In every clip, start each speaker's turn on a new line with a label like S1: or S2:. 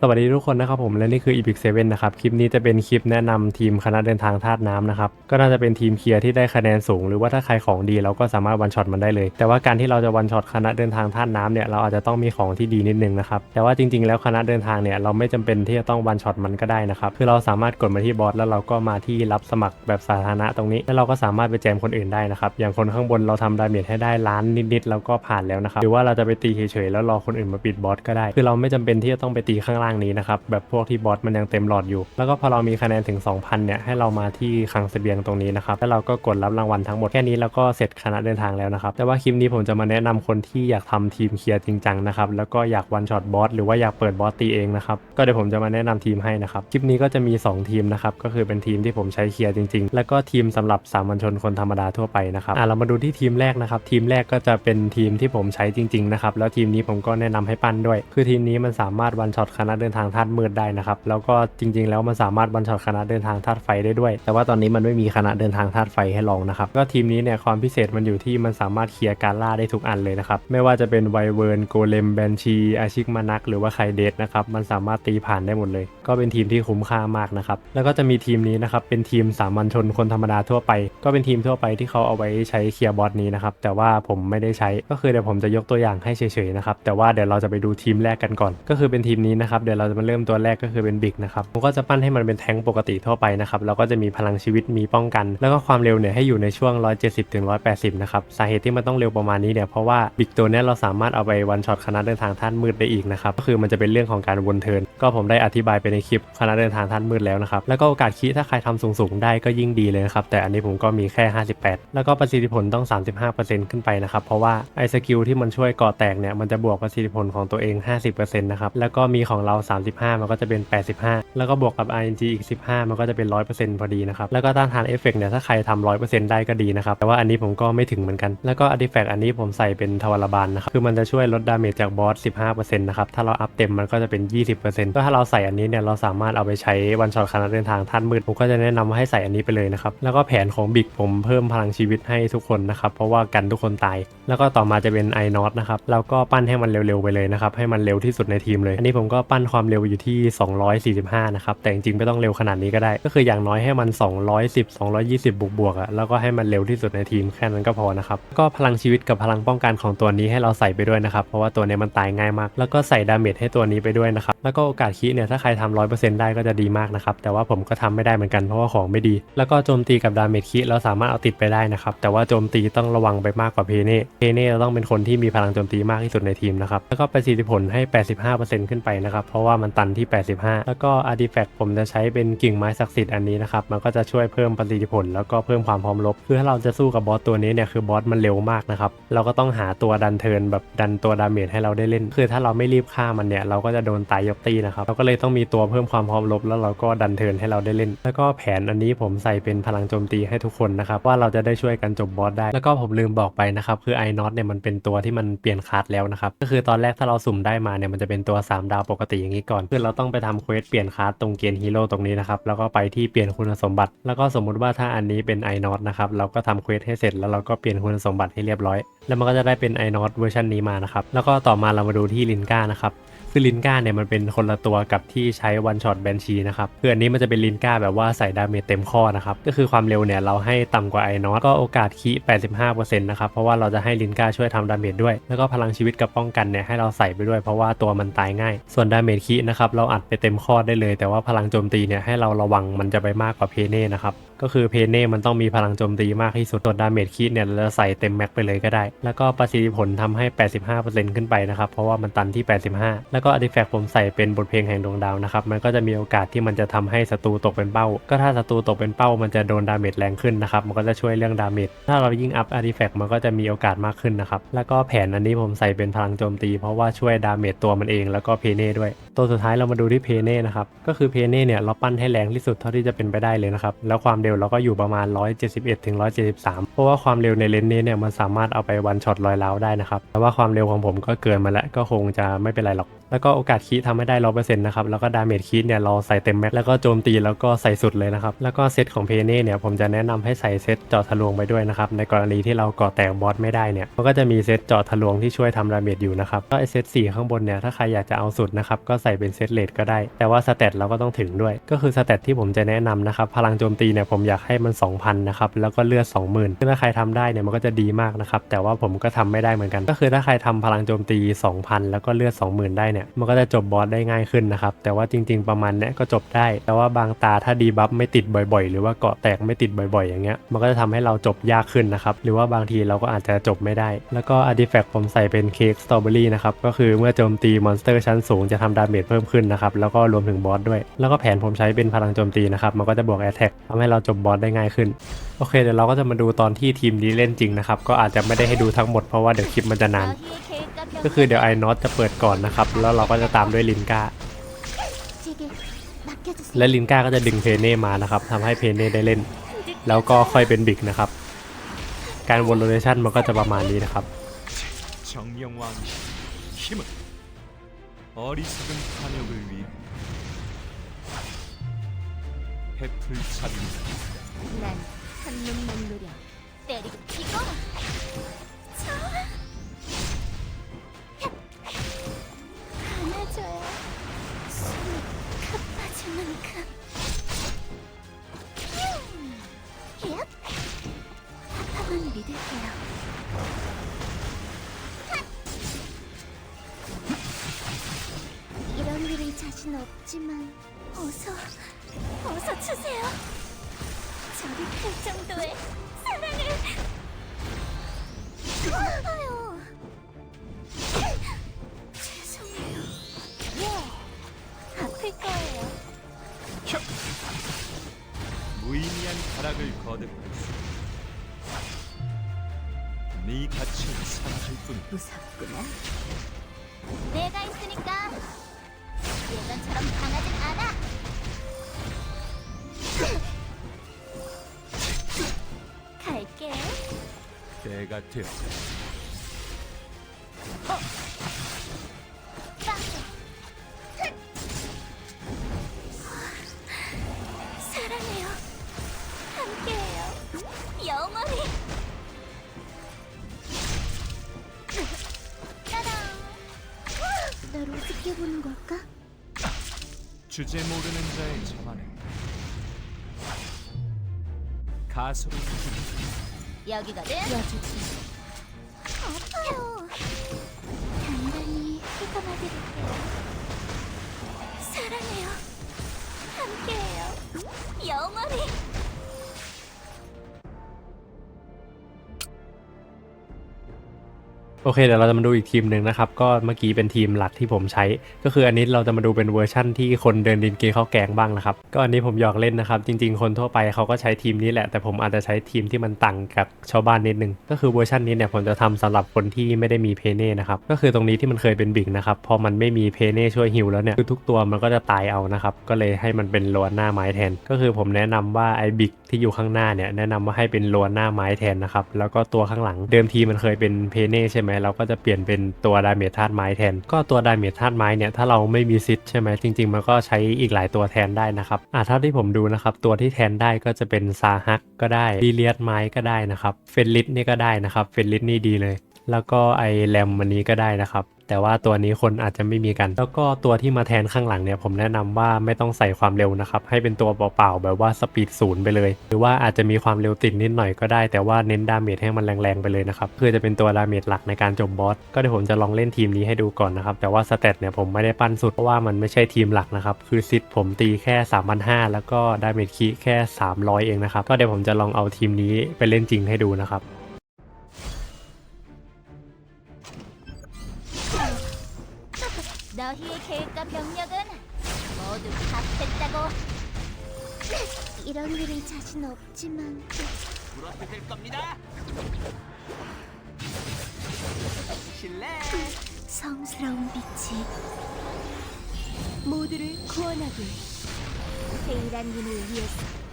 S1: สวัสดีทุกคนนะครับผมและนี่คือ Epic 7นะครับ คลิปนี้จะเป็นคลิปแนะนำทีมคณะเดินทางธาตุน้ำนะครับ ก็น่าจะเป็นทีมเคลียร์ที่ได้คะแนนสูง หรือว่าถ้าใครของดีเราก็สามารถวันช็อตมันได้เลย แต่ว่าการที่เราจะวันช็อตคณะเดินทางธาตุน้ำเนี่ยเราอาจจะต้องมีของที่ดีนิดนึงนะครับ แต่ว่าจริงๆ แล้วคณะเดินทางเนี่ยเราไม่จำเป็นที่จะต้องวันช็อตมันก็ได้นะครับ คือเราสามารถกดมาที่บอสแล้วเราก็มาที่รับสมัครแบบสาธารณะตรงนี้ แล้วเราก็สามารถไปแจมคนอื่นได้นะครับ อย่างคนข้างบนเราทำดาเมจให้ได้ล้านนิดๆแล้วก็ผ่านแล้วนะครับ หรือว่าเราจะไปตีเฉยๆแล้วรอคนอื่นมาปิดบอสก็ได้ คือเราไม่จำเป็นที่จะต้องไปตีข้างล่างนี้นะครับแบบพวกที่บอสมันยังเต็มหลอดอยู่ แล้วก็พอเรามีคะแนนถึง 2,000เนี่ยให้เรามาที่คลังเสบียงตรงนี้นะครับแล้วเราก็กดรับรางวัลทั้งหมดแค่นี้แล้วก็เสร็จคณะเดินทางแล้วนะครับแต่ว่าคลิปนี้ผมจะมาแนะนำคนที่อยากทำทีมเคลียร์จริงจังนะครับแล้วก็อยากวันช็อตบอสหรือว่าอยากเปิดบอสตีเองนะครับก็เดี๋ยวผมจะมาแนะนำทีมให้นะครับคลิปนี้ก็จะมี 2 ทีมนะครับก็คือเป็นทีมที่ผมใช้เคลียร์จริง ๆ แล้วก็ทีมสำหรับสามัญชนคนธรรมดาทั่วไปนะครับอะเรามาดูที่ทีมแรกนะครับทีมแรกก็จะเป็นทีมที่ผมใช้จริงๆนะครับแล้วทีมนี้ผมก็แนะนำให้ปั้นด้วย คือทีมนี้มันสามารถวันช็อตคณะเดินทางธาตุมืดได้นะครับ แล้วก็จริง ๆ แล้วมันสามารถวันช็อตคณะเดินทางธาตุไฟได้ด้วย แต่ว่าตอนนี้มันไม่มีคณะเดินทางธาตุไฟให้ลองนะครับ ก็ทีมนี้เนี่ยความพิเศษมันอยู่ที่มันสามารถเคลียร์การล่าได้ทุกอันเลยนะครับ ไม่ว่าจะเป็นไวเวิร์นโกเลมแบนชีอาชิกมานักหรือว่าไคเดสนะครับ มันสามารถตีผ่านได้หมดเลย ก็เป็นทีมที่คุ้มค่ามากนะครับ แล้วก็จะมีทีมนี้นะครับ เป็นทีมสามัญชนคนธรรมดาทั่วไป ก็เป็นทีมทั่วไปที่เขาเอาไว้ใช้เคลียร์บอสนี้นะครับ แต่ว่าผมไม่ได้ใช้ ก็คือเดี๋ยวผมจะยกตัวอย่างให้เฉยๆนะครับ แต่ว่าเดี๋ยวเราจะไปดูทีมแรกกันก่อน ก็คือเป็นทีมนี้นะครับเดี๋ยวเราจะมาเริ่มตัวแรกก็คือเป็นบิกนะครับผมก็จะปั้นให้มันเป็นแท้งปกติทั่วไปนะครับแล้วก็จะมีพลังชีวิตมีป้องกัน แล้วก็ความเร็วเนี่ยให้อยู่ในช่วง 170ถึง180 นะครับสาเหตุที่มันต้องเร็วประมาณนี้เนี่ยเพราะว่าบิกตัวนี้เราสามารถเอาไปวันช็อตคณะเดินทางท่านมืดได้อีกนะครับก็คือมันจะเป็นเรื่องของการวนเทินก็ผมได้อธิบายไปในคลิปคณะเดินทางท่านมืดแล้วนะครับแล้วก็โอกาสคีถ้าใครทำสูงๆได้ก็ยิ่งดีเลยนะครับแต่อันนี้ผมก็มีแค่ 58 แล้วก็ประสิทธิผลต้อง 35%ขึ้นไปนะครับเพราะว่าไอสกิลที่มันช่วยก่อแตกเนี่ยมันจะบวกประสิทธิผลของตัวเอง 50%นะครับแล้วก็มีของเรา35 มันก็จะเป็น 85 แล้วก็บวกกับ RNG อีก 15 มันก็จะเป็น 100%พอดีนะครับแล้วก็ต้านทานเอฟเฟกต์เนี่ยถ้าใครทำ100%ได้ก็ดีนะครับแต่ว่าอันนี้ผมก็ไม่ถึงเหมือนกัน แล้วก็อาร์ติแฟกต์อันนี้ผมใส่เป็นทวารบาลนะครับคือมันจะช่วยลดดาเมจจากบอส 15%นะครับถ้าเราอัพเต็มมันก็จะเป็น 20%ก็ถ้าเราใส่อันนี้เนี่ยเราสามารถเอาไปใช้วันช็อตคณะเดินทางท่านมืดผมก็จะแนะนำว่าให้ใส่อันนี้ไปเลยนะครับแล้วก็แผนของบิกผมเพิ่มพลังชีวิตให้ทุกคนนะครับเพราะว่ากันทุกคนตาย แล้วก็ต่อมาจะเป็นไอนอตนะครับแล้วก็ปั้นให้มันเร็วๆไปเลยนะครับให้มันเร็วที่สุดในทีมเลย อันนี้ผมก็ปั้นความเร็วอยู่ที่ 245 นะครับ แต่จริงๆ ไม่ต้องเร็วขนาดนี้ก็ได้ ก็คืออย่างน้อยให้มัน 210 220 บวกบวกๆอะแล้วก็ให้มันเร็วที่สุดในทีมแค่นั้นก็พอนะครับ ก็พลังชีวิตกับพลังป้องกันของตัวนี้ให้เราใส่ไปด้วยนะครับ เพราะว่าตัวนี้มันตายง่ายมาก แล้วก็ใส่ดาเมจให้ตัวนี้ไปด้วยนะครับ แล้วก็โอกาสคีเนี่ยถ้าใครทำ100%ได้ก็จะดีมากนะครับ แต่ว่าผมก็ทำไม่ได้เหมือนกันเพราะว่าของไม่ดี แล้วก็โจมตีกับดาเมจคีเราสามารถเอาติดไปได้นะครับ แต่ว่าโจมตีต้องระวังไปมากกว่าเพเน่เพเน่เราต้องเป็นคนที่มีพลังโจมตีมากที่สุดในทีมนะครับ แล้วก็ประสิทธิผลให้ 85%ขึ้นไปนะครับเพราะว่ามันตันที่ 85 แล้วก็อาร์ติแฟกต์ผมจะใช้เป็นกิ่งไม้ศักดิ์สิทธิ์อันนี้นะครับ มันก็จะช่วยเพิ่มประสิทธิผล แล้วก็เพิ่มความพร้อมรบ คือถ้าเราจะสู้กับบอสตัวนี้เนี่ย คือบอสมันเร็วมากนะครับ เราก็ต้องหาตัวดันเทินแบบดันตัวดาเมจให้เราได้เล่น คือถ้าเราไม่รีบฆ่ามันเนี่ย เราก็จะโดนตายยกตีนะครับ เราก็เลยต้องมีตัวเพิ่มความพร้อมรบ แล้วเราก็ดันเทินให้เราได้เล่น แล้วก็แผนอันนี้ผมใส่เป็นพลังโจมตีให้ทุกคนนะครับ ว่าเราจะได้ช่วยกันจบบอสได้ แล้วก็ผมลืมบอกไปนะครับคือไอนอตเนี่ยมันเป็นตัวที่มันเปลี่ยนคาร์ดแล้วนะครับก็คือตอนแรกถ้าเราสุ่มได้มาเนี่ยมันจะเป็นตัว 3 ดาวปกติอย่างนี้ก่อนคือเราต้องไปทำเควสเปลี่ยนคาร์ดตรงเกณฑ์ฮีโร่ตรงนี้นะครับ แล้วก็ไปที่เปลี่ยนคุณสมบัติ แล้วก็สมมุติว่าถ้าอันนี้เป็นไอนอตนะครับ เราก็ทำเควสให้เสร็จแล้วเราก็เปลี่ยนคุณสมบัติให้เรียบร้อย แล้วมันก็จะได้เป็นไอนอตเวอร์ชันนี้มานะครับ แล้วก็ต่อมาเรามาดูที่ลินก้านะครับ คือลินก้าเนี่ยมันเป็นคนละตัวกับที่ใช้วันช็อตแบนชีนะครับคืออันนี้มันจะเป็นลินก้าแบบว่าใส่ดาเมจเต็มข้อนะครับก็คือความเร็วเนี่ยเราให้ต่ำกว่าไอนอตก็โอกาสคี85%นะครับเพราะว่าเราจะให้ลินก้าช่วยทำดาเมจด้วย แล้วก็พลังชีวิตกับป้องกันเนี่ยให้เราใส่ไปด้วยเพราะว่าตัวมันตายง่าย ส่วนดาเมจคีนะครับเราอัดไปเต็มข้อได้เลย แต่ว่าพลังโจมตีเนี่ยให้เราระวังมันจะไปมากกว่าเพเน่นะครับ ก็คือเพเน่มันต้องมีพลังโจมตีมากที่สุดส่วนดาเมจคีเนี่ยเราใส่เต็มแม็กไปเลยก็ได้ แล้วก็ประสิทธิผลทำให้ 85%ขึ้นไปนะครับ เพราะว่ามันตันที่ 85 แล้วก็อาร์ติแฟกต์ผมใส่เป็นบทเพลงแห่งดวงดาวนะครับ มันก็จะมีโอกาสที่มันจะทำให้ศัตรูตกเป็นเป้า ก็ถ้าศัตรูตกเป็นเป้ามันจะโดนดาเมจแรงขึ้นนะครับ มันก็จะช่วยเรื่องดาเมจ ถ้าเรายิ่งอัพอาร์ติแฟกต์มันก็จะมีโอกาสมากขึ้นนะครับ แล้วก็แผนอันนี้ผมใส่เป็นพลังโจมตี เพราะว่าช่วยดาเมจตัวมันเอง แล้วก็เพเน่ด้วย ตัวสุดท้ายเรามาดูที่เพเน่นะครับ ก็คือเพเน่เนี่ยเราปั้นให้แรงที่สุดเท่าที่จะเป็นไปได้เลยนะครับ แล้วความเร็วเราก็อยู่ประมาณ 171ถึง173 เพราะว่าความเร็วในเลนนี้เนี่ยมันสามารถเอาไปวันช็อตลอยล้าได้นะครับแต่ว่าความเร็วของผมก็เกินมาแล้วก็คงจะไม่เป็นไรหรอก แล้วก็โอกาสคีทำให้ได้ร้อเปอร์เซ็นต์นะครับ แล้วก็ดาเมจคีเนี่ยเราใส่เต็มแม็กแล้วก็โจมตีแล้วก็ใส่สุดเลยนะครับ แล้วก็เซตของเพเน่เนี่ยผมจะแนะนำให้ใส่เซตเจาะทะลวงไปด้วยนะครับ ในกรณีที่เราก่อแตกบอสไม่ได้เนี่ยมันก็จะมีเซตเจาะทะลวงที่ช่วยทำดาเมจอยู่นะครับ ก็ไอเซต4ข้างบนเนี่ยถ้าใครอยากจะเอาสุดนะครับก็ใส่เป็นเซตเลดก็ได้ แต่ว่าสเตตเราก็ต้องถึงด้วย ก็คือสเตตที่ผมจะแนะนำนะครับพลังโจมตีเนี่ยผมอยากให้มัน 2,000นะครับแล้วก็เลือด20,000ซึ่งถ้าใครทำได้เนี่ยมันก็จะดีมากนะครับแต่ว่าผมก็ทำไม่ได้เหมือนกัน ก็คือถ้าใครทำพลังโจมตี 2,000 แล้วก็เลือด20,000 ได้เนี่ยมันก็จะจบบอสได้ง่ายขึ้นนะครับ แต่ว่าจริง ๆประมาณเนี้ยก็จบได้ แต่ว่าบางตาถ้าดีบัฟไม่ติดบ่อยๆ หรือว่าเกาะแตกไม่ติดบ่อย ๆ อย่างเงี้ยมันก็จะทำให้เราจบยากขึ้นนะครับ หรือว่าบางทีเราก็อาจจะจบไม่ได้ แล้วก็อาร์ติแฟกต์ผมใส่เป็นเค้กสตรอเบอรี่นะครับก็คือเมื่อโจมตีมอนสเตอร์ชั้นสูงจะทำดาเมจเพิ่มขึ้นนะครับแล้วก็รวมถึงบอสด้วย แล้วก็แผนผมใช้เป็นพลังโจมตีนะครับมันก็จะบวกแอตแทกทำให้เราจบบอสได้ง่ายขึ้นโอเคเดี๋ยวเราก็จะมาดูตอนที่ทีมนี้เล่นจริงนะครับก็อาจจะไม่ได้ให้ดูทั้งหมดเพราะว่าเดี๋ยวคลิปมันจะนาน ก็คือเดี๋ยวไอ้น็อตจะเปิดก่อนนะครับ แล้วเราก็จะตามด้วยลินก้า และลินก้าก็จะดึงเพเน่มานะครับทำให้เพเน่ได้เล่น แล้วก็ค่อยเป็นบิกนะครับ การวนโรเทชันมันก็จะประมาณนี้นะครับ
S2: 정령왕 힘은 어리석은 탐욕을 위해 해풀잡입니다.
S3: 난 한눈만 노려 때리고 피고 없지만 어서 어서 주세요. 저리 클 정도의 사랑을. 아유. 죄송해요. 예 아플 거예요.
S2: 무의미한 타락을 거듭할 수. 네 가치는 사라질 뿐.
S3: 무섭구나. 내가 있으니까 예전처럼 강하진 않아. 갈게.
S2: 때가 되었다.
S3: 빵 사랑해요. 함께해요. 영원히. 짜잔 날 우습게 보는 걸까?
S2: 주제 모르는 자의 자만은 가소로 죽인다.
S3: 여기거든. 여주지. 아파요. 단단히 휘감아드릴게요. 사랑해요
S1: โอเคเดี๋ยวเราจะมาดูอีกทีมหนึ่งนะครับ ก็เมื่อกี้เป็นทีมหลักที่ผมใช้ ก็คืออันนี้เราจะมาดูเป็นเวอร์ชั่นที่คนเดินดินเกเข้าแกงบ้างนะครับ ก็อันนี้ผมหยอกเล่นนะครับ จริง ๆ คนทั่วไปเขาก็ใช้ทีมนี้แหละ แต่ผมอาจจะใช้ทีมที่มันต่างกับชาวบ้านนิดนึง ก็คือเวอร์ชันนี้เนี่ยผมจะทำสำหรับคนที่ไม่ได้มีเพเน่นะครับ ก็คือตรงนี้ที่มันเคยเป็นบิกนะครับ พอมันไม่มีเพเน่ช่วยฮิวแล้วเนี่ย คือทุกตัวมันก็จะตายเอานะครับ ก็เลยให้มันเป็นล้วนหน้าไม้แทน ก็คือผมแนะนำว่าไอ้บิกที่อยู่ข้างหน้าเนี่ยแนะนำว่าให้เป็นลวนหน้าไม้แทนนะครับ แล้วก็ตัวข้างหลังเดิมทีมันเคยเป็นเพเน่ใช่ไหมเราก็จะเปลี่ยนเป็นตัวดาเมจธาตุไม้แทน ก็ตัวดาเมจธาตุไม้เนี่ยถ้าเราไม่มีซิทใช่ไหมจริง ๆ มันก็ใช้อีกหลายตัวแทนได้นะครับอ่าเท่าที่ผมดูนะครับตัวที่แทนได้ก็จะเป็นซาฮักก็ได้ดีเลียสไม้ก็ได้นะครับเฟนลิสนี่ก็ได้นะครับเฟนลิสนี่ดีเลย แล้วก็ไอแรมมันนี้ก็ได้นะครับ แต่ว่าตัวนี้คนอาจจะไม่มีกัน แล้วก็ตัวที่มาแทนข้างหลังเนี่ยผมแนะนำว่าไม่ต้องใส่ความเร็วนะครับ ให้เป็นตัวเปล่าๆแบบว่าสปีดศูนย์ไปเลย หรือว่าอาจจะมีความเร็วติดนิดหน่อยก็ได้ แต่ว่าเน้นดาเมจให้มันแรงๆไปเลยนะครับเพื่อจะเป็นตัวดาเมจหลักในการจบบอส ก็เดี๋ยวผมจะลองเล่นทีมนี้ให้ดูก่อนนะครับ แต่ว่าสเตตเนี่ยผมไม่ได้ปั้นสุดเพราะว่ามันไม่ใช่ทีมหลักนะครับคือซิดผมตีแค่3,500แล้วก็ดาเมจคีแค่ 300 เองนะครับก็เดี๋ยวผมจะลองเอาทีมนี้ไปเล่นจริงให้ดูนะครับ
S3: 너희의 계획과 병력은 모두 파악했다고 이런 일은 자신 없지만
S4: 물어뜯을 겁니다. 실례.
S3: 성스러운 빛이 모두를 구원하길 세이란님을 위해서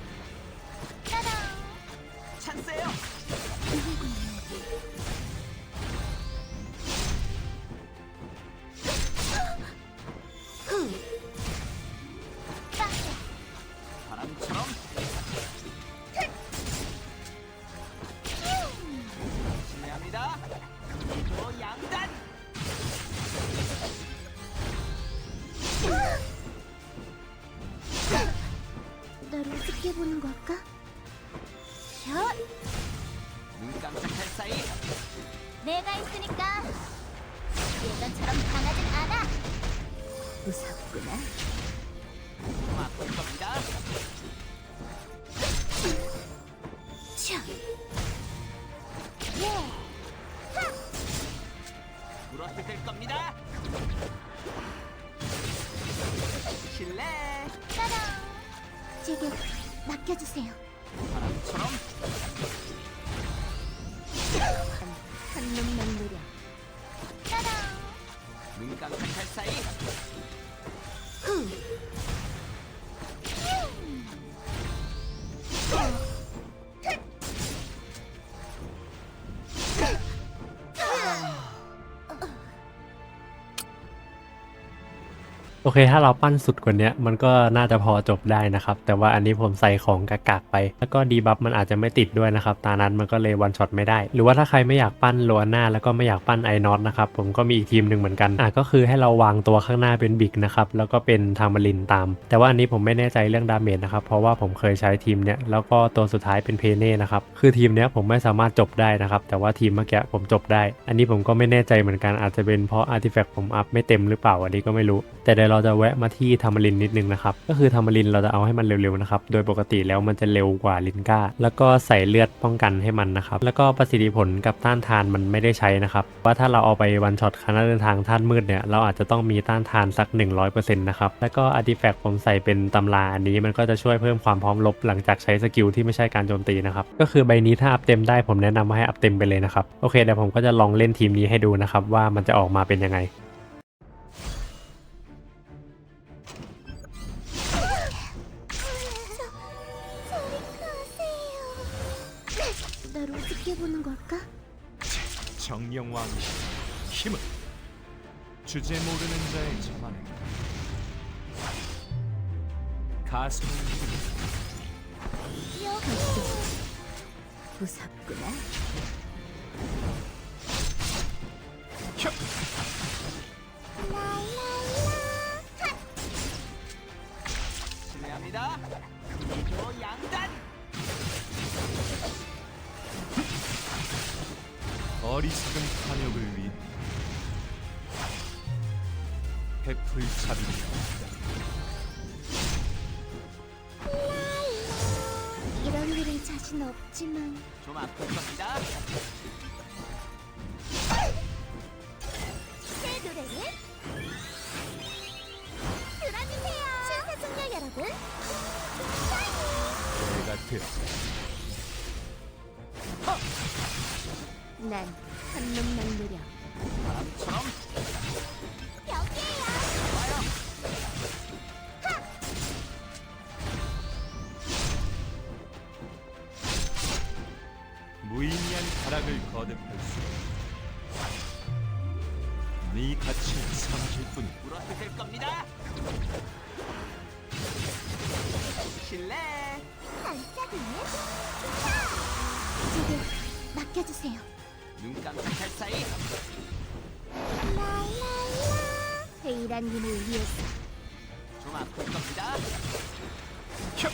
S3: 지켜보는 걸까? 샷!
S4: 눈 깜짝할 사이
S3: 내가 있으니까 예전처럼 강하진 않아. 무섭구나.
S4: 막을 겁니다.
S3: 차. 예.
S4: 물어뜯을 겁니다. 실례
S3: 따당. 제게 맡겨주세요.
S4: 바람처럼
S3: 한 놈만 노려. 따당.
S4: 눈 깜짝할 사이
S3: 후.
S1: โอเค ถ้าเราปั้นสุดกว่านี้มันก็น่าจะพอจบได้นะครับ แต่ว่าอันนี้ผมใส่ของกากๆไป แล้วก็ดีบัฟมันอาจจะไม่ติดด้วยนะครับ ตานั้นมันก็เลยวันช็อตไม่ได้ หรือว่าถ้าใครไม่อยากปั้นโลอาน่าแล้วก็ไม่อยากปั้นไอนอตนะครับ ผมก็มีอีกทีมหนึ่งเหมือนกัน อะก็คือให้เราวางตัวข้างหน้าเป็นบิกนะครับ แล้วก็เป็นทามารินตาม แต่ว่าอันนี้ผมไม่แน่ใจเรื่องดาเมจนะครับ เพราะว่าผมเคยใช้ทีมเนี้ย แล้วก็ตัวสุดท้ายเป็นเพเน่นะครับ คือทีมเนี้ยผมไม่สามารถจบได้นะครับ แต่ว่าทีมเมื่อกี้ผมจบได้ อันนี้ผมก็ไม่แน่ใจเหมือนกัน อาจจะเป็นเพราะอาร์ติแฟกต์ผมอัพไม่เต็มหรือเปล่าอันนี้ก็ไม่รู้แต่เดี๋ยวเราจะแวะมาที่ทามารินนิดนึงนะครับ ก็คือทามารินเราจะเอาให้มันเร็วๆนะครับ โดยปกติแล้วมันจะเร็วกว่าลินก้า แล้วก็ใส่เลือดป้องกันให้มันนะครับ แล้วก็ประสิทธิผลกับต้านทานมันไม่ได้ใช้นะครับว่าถ้าเราเอาไปวันช็อตคณะเดินทางท่านมืดเนี่ยเราอาจจะต้องมีต้านทานสัก 100%นะครับ แล้วก็อาร์ติแฟกต์ผมใส่เป็นตำราอันนี้มันก็จะช่วยเพิ่มความพร้อมรบหลังจากใช้สกิลที่ไม่ใช่การโจมตีนะครับ ก็คือใบนี้ถ้าอัพเต็มได้ผมแนะนำว่าให้อัพเต็มไปเลยนะครับ โอเคเดี๋ยวผมก็จะลองเล่นทีมนี้ให้ดูนะครับว่ามันจะออกมาเป็นยังไง
S2: 정령왕의 힘은 주제 모르는 자의 자만에 가슴을
S3: 무섭구나.
S4: 실례합니다. 이조 양단
S2: 어리석은 탐욕을 위해 베풀 자비가
S3: 이런 일은 자신 없지만
S4: 좀 아플 겁니다.
S3: 새 노래는 들어주세요. 신사숙녀 여러분,
S2: 내가 되었다.
S3: 난한 놈만 노려.
S2: 무의미한 가락을 거듭할 수. 네 가치는 사라질 뿐이야.
S4: 물어뜯을 겁니다. 실례
S3: 반짝이네. 제게 맡겨주세요.
S4: 눈 깜짝할 사이
S3: 라라라. 회의란 님을 위해서
S4: 좀 아플 겁니다.
S1: อ่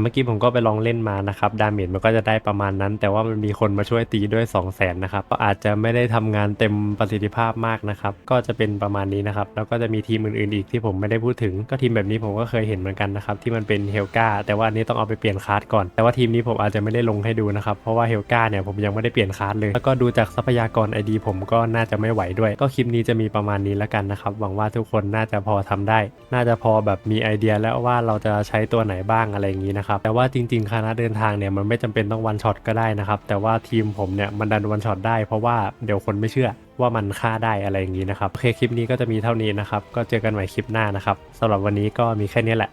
S1: เมื่อกี้ผมก็ไปลองเล่นมานะครับ ดาเมจมันก็จะได้ประมาณนั้น แต่ว่ามันมีคนมาช่วยตีด้วย 2 0 0แสนนะครับ ก็อาจจะไม่ได้ทำงานเต็มประสิทธิภาพมากนะครับ ก็จะเป็นประมาณนี้นะครับ แล้วก็จะมีทีมอื่นๆอีกที่ผมไม่ได้พูดถึง ก็ทีมแบบนี้ผมก็เคยเห็นเหมือนกันนะครับที่มันเป็นเฮลกาแต่ว่าอันนี้ต้องเอาไปเปลี่ยนคาร์ดก่อน แต่ว่าทีมนี้ผมอาจจะไม่ได้ลงให้ดูนะครับ เพราะว่าเฮลกาเนี่ยผมยังไม่ได้เปลี่ยนคาร์ดเลย แล้วก็ดูจากทรัพยากรไอดีผมก็น่าจะไม่ไหวด้วย ก็คลิปนี้จะมีประมาณนี้แล้วกันนะครับ หวังว่าทุกคนน่าจะพอทำได้ น่าจะพอแบบมีไอเดียแล้วว่าเราจะใช้ตัวไหนบ้างอะไรอย่างนี้นะครับแต่ว่าจริงๆคณะเดินทางเนี่ยมันไม่จำเป็นต้องวันช็อตก็ได้นะครับแต่ว่าทีมผมเนี่ยมันดันวันช็อตได้เพราะว่าเดี๋ยวคนไม่เชื่อว่ามันฆ่าได้อะไรอย่างนี้นะครับโอเคคลิปนี้ก็จะมีเท่านี้นะครับก็เจอกันใหม่คลิปหน้านะครับสำหรับวันนี้ก็มีแค่นี้แหละ